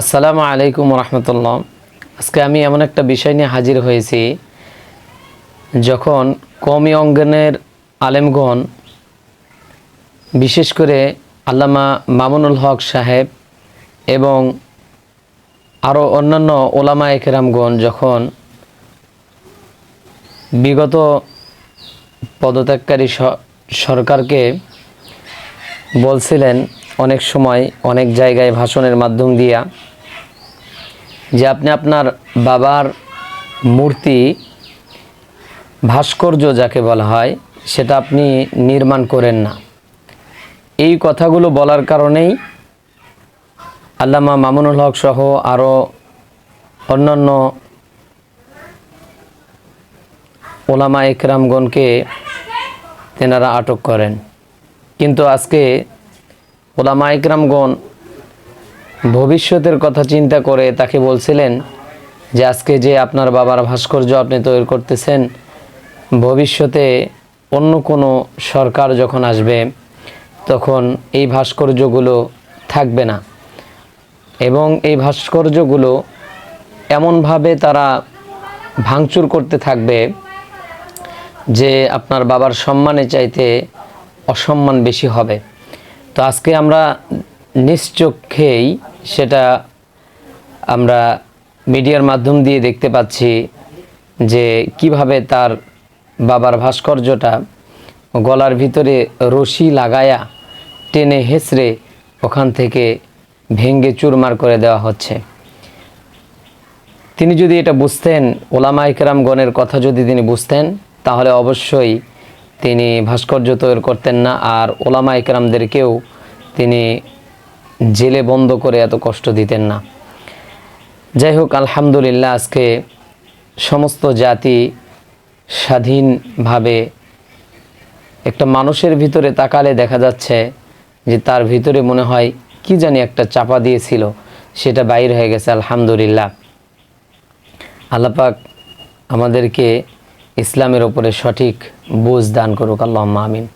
আসসালামু আলাইকুম রহমতুল্লাহ আজকে আমি এমন একটা বিষয় নিয়ে হাজির হয়েছি, যখন কমি অঙ্গনের আলেমগণ, বিশেষ করে আল্লামা মামুনুল হক সাহেব এবং আরও অন্যান্য ওলামা একরামগণ যখন বিগত পদত্যাগকারী সরকারকে বলছিলেন, অনেক সময় অনেক জায়গায় ভাষণের মাধ্যম দিয়া যে আপনি আপনার বাবার মূর্তি ভাস্কর্য যাকে বলা হয়, সেটা আপনি নির্মাণ করেন না। এই কথাগুলো বলার কারণেই আল্লামা মামুনুল হক সহ আরও অন্যান্য ওলামা একরামগণকে তেনারা আটক করেন। কিন্তু আজকে ওলামা একরামগণ ভবিষ্যতের কথা চিন্তা করে তাকে বলছিলেন যে আজকে যে আপনার বাবার ভাস্কর্য আপনি তৈরি করতেছেন, ভবিষ্যতে অন্য কোনো সরকার যখন আসবে, তখন এই ভাস্কর্যগুলো থাকবে না। এবং এই ভাস্কর্যগুলো এমনভাবে তারা ভাঙচুর করতে থাকবে যে আপনার বাবার সম্মানে চাইতে অসম্মান বেশি হবে। তো আজকে আমরা নিশ্চক্ষেই সেটা আমরা মিডিয়ার মাধ্যম দিয়ে দেখতে পাচ্ছি যে কীভাবে তার বাবার ভাস্কর্যটা গলার ভিতরে রশি লাগায়া টেনে হেসড়ে ওখান থেকে ভেঙ্গে চুরমার করে দেওয়া হচ্ছে। তিনি যদি এটা বুঝতেন ওলামা ইকরামগণের কথা যদি তিনি বুঝতেন, তাহলে অবশ্যই তিনি ভাস্কর্য তৈরি করতেন না, আর ওলামা ইকরামদেরকেও তিনি জেলে বন্ধ করে এত কষ্ট দিতেন না। যাই হোক, আলহামদুলিল্লাহ আজকে সমস্ত জাতি স্বাধীনভাবে একটা মানুষের ভিতরে তাকালে দেখা যাচ্ছে যে তার ভিতরে মনে হয় কি জানি একটা চাপা দিয়েছিল, সেটা বাইর হয়ে গেছে, আলহামদুলিল্লাহ। আল্লাপাক আমাদেরকে ইসলামের ওপরে সঠিক বুঝ দান করুক আল্লাহ আমিন।